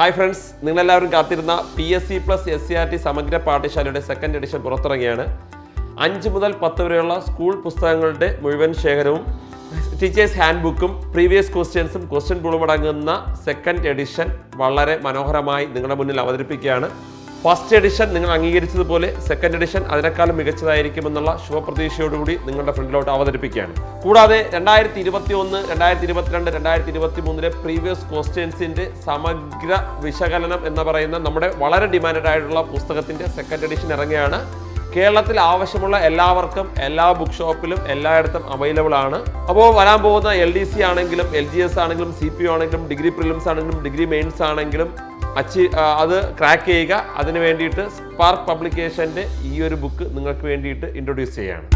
Hi friends നിങ്ങളെല്ലാവരും കാത്തിരുന്ന P S C plus S C R T Samagra പാഠശാലയുടെ second edition പുറത്തിറങ്ങിയാണ്. അഞ്ച് മുതൽ പത്ത് വരെയുള്ള സ്കൂൾ പുസ്തകങ്ങളുടെ മുഴുവൻ ശേഖരവും ടീച്ചേഴ്സ് ഹാൻഡ് ബുക്കും പ്രീവിയസ് ക്വസ്റ്റ്യൻസും ക്വസ്റ്റ്യൻ പൂളും അടങ്ങുന്ന സെക്കൻഡ് എഡിഷൻ വളരെ മനോഹരമായി നിങ്ങളുടെ മുന്നിൽ അവതരിപ്പിക്കുകയാണ്. ഫസ്റ്റ് എഡിഷൻ നിങ്ങൾ അംഗീകരിച്ചതുപോലെ സെക്കൻഡ് എഡിഷൻ അതിനേക്കാളും മികച്ചതായിരിക്കുമെന്നുള്ള ശുഭപ്രതീക്ഷയോടുകൂടി നിങ്ങളുടെ ഫ്രണ്ടിലോട്ട് അവതരിപ്പിക്കുകയാണ്. കൂടാതെ രണ്ടായിരത്തി ഇരുപത്തി ഒന്ന് രണ്ടായിരത്തി ഇരുപത്തിരണ്ട് രണ്ടായിരത്തി ഇരുപത്തി മൂന്നിലെ പ്രീവിയസ് ക്വസ്റ്റ്യൻസിന്റെ സമഗ്ര വിശകലനം എന്ന് പറയുന്ന നമ്മുടെ വളരെ ഡിമാൻഡഡ് ആയിട്ടുള്ള പുസ്തകത്തിന്റെ സെക്കൻഡ് എഡിഷൻ ഇറങ്ങിയാണ്. കേരളത്തിൽ ആവശ്യമുള്ള എല്ലാവർക്കും എല്ലാ ബുക്ക് ഷോപ്പിലും എല്ലായിടത്തും അവൈലബിൾ ആണ്. അപ്പോൾ വരാൻ പോകുന്ന എൽ ഡി സി ആണെങ്കിലും എൽ ജി എസ് ആണെങ്കിലും സി പി ആണെങ്കിലും ഡിഗ്രി പ്രിലിംസ് ആണെങ്കിലും ഡിഗ്രി മെയിൻസ് ആണെങ്കിലും അച്ചീ അത് ക്രാക്ക് ചെയ്യുക. അതിന് വേണ്ടിയിട്ട് സ്പാർക്ക് പബ്ലിക്കേഷന്റെ ഈ ഒരു ബുക്ക് നിങ്ങൾക്ക് വേണ്ടിയിട്ട് ഇൻട്രൊഡ്യൂസ് ചെയ്യാണ്.